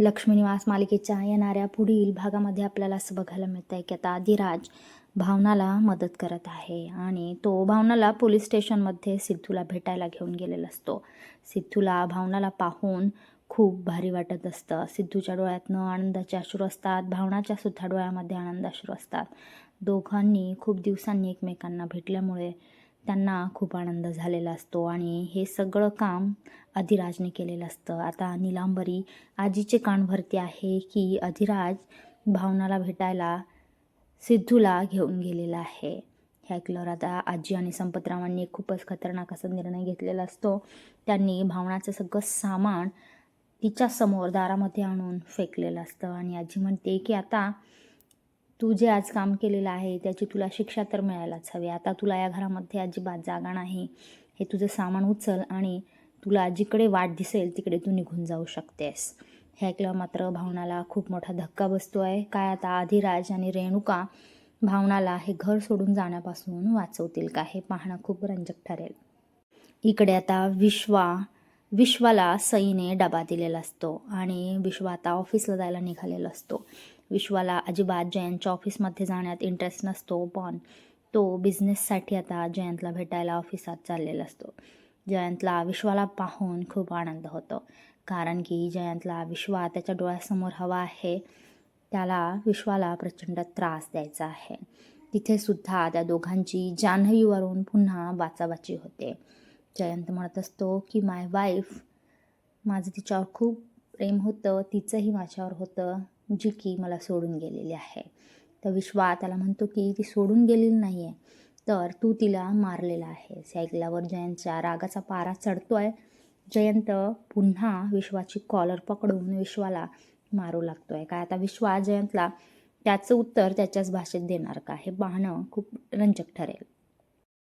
लक्ष्मीनिवास मालिकेच्या येणाऱ्या पुढील भागामध्ये आपल्याला असं बघायला मिळतं आहे की आता आदिराज भावनाला मदत करत आहे आणि तो भावनाला पोलीस स्टेशनमध्ये सिद्धूला भेटायला घेऊन गेलेला असतो. सिद्धूला भावनाला पाहून खूप भारी वाटत असतं. सिद्धूच्या डोळ्यातनं आनंदाचे अश्रू असतात भावनाच्या सुद्धा डोळ्यामध्ये आनंद अश्रू असतात. दोघांनी खूप दिवसांनी एकमेकांना भेटल्यामुळे त्यांना खूप आनंद झालेला असतो आणि हे सगळं काम अधिराजने केलेलं असतं. आता निलांबरी आजीचे कान भरते आहे की अधिराज भावनाला भेटायला सिद्धूला घेऊन गेलेला आहे. हे ऐकल्यावर आता आजी आणि संपतरावांनी खूपच खतरनाक असा निर्णय घेतलेला असतो. त्यांनी भावनाचं सगळं सामान तिच्यासमोर दारामध्ये आणून फेकलेलं असतं आणि आजी म्हणते की आता तू जे आज काम केलेलं आहे त्याची तुला शिक्षा तर मिळायलाच हवी. आता तुला या घरामध्ये अजिबात जागा नाही. हे तुझं सामान उचल आणि तुला जिकडे वाट दिसेल तिकडे तू निघून जाऊ शकतेस. हे ऐकल्यावर मात्र भावनाला खूप मोठा धक्का बसतो आहे काय आता आधिराज आणि रेणुका भावनाला हे घर सोडून जाण्यापासून वाचवतील का हे पाहणं खूप रंजक ठरेल. इकडे आता विश्वा विश्वाला सईने डबा दिलेला असतो आणि विश्व आता ऑफिसला जायला निघालेला असतो. विश्वाला अजिबात जयंतच्या ऑफिसमध्ये जाण्यात इंटरेस्ट नसतो पण तो बिझनेससाठी आता जयंतला भेटायला ऑफिसात चाललेला असतो. जयंतला विश्वाला पाहून खूप आनंद होतो कारण की जयंतला विश्वा त्याच्या डोळ्यासमोर हवा आहे त्याला विश्वाला प्रचंड त्रास द्यायचा आहे. तिथे सुद्धा त्या दोघांची जान्हवीवरून पुन्हा बाचाबाची होते. जयंत म्हणत असतो की माय वाईफ माझं तिच्यावर खूप प्रेम होतं तिचंही माझ्यावर होतं जी की मला सोडून गेलेली आहे. तर विश्वा त्याला म्हणतो की ती सोडून गेलेली नाही आहे तर तू तिला मारलेला आहेस. ऐकल्यावर जयंतच्या रागाचा पारा चढतो आहे जयंत पुन्हा विश्वाची कॉलर पकडून विश्वाला मारू लागतो आहे काय आता विश्वा जयंतला त्याचं उत्तर त्याच्याच भाषेत देणार का? हे पाहणं खूप रंजक ठरेल.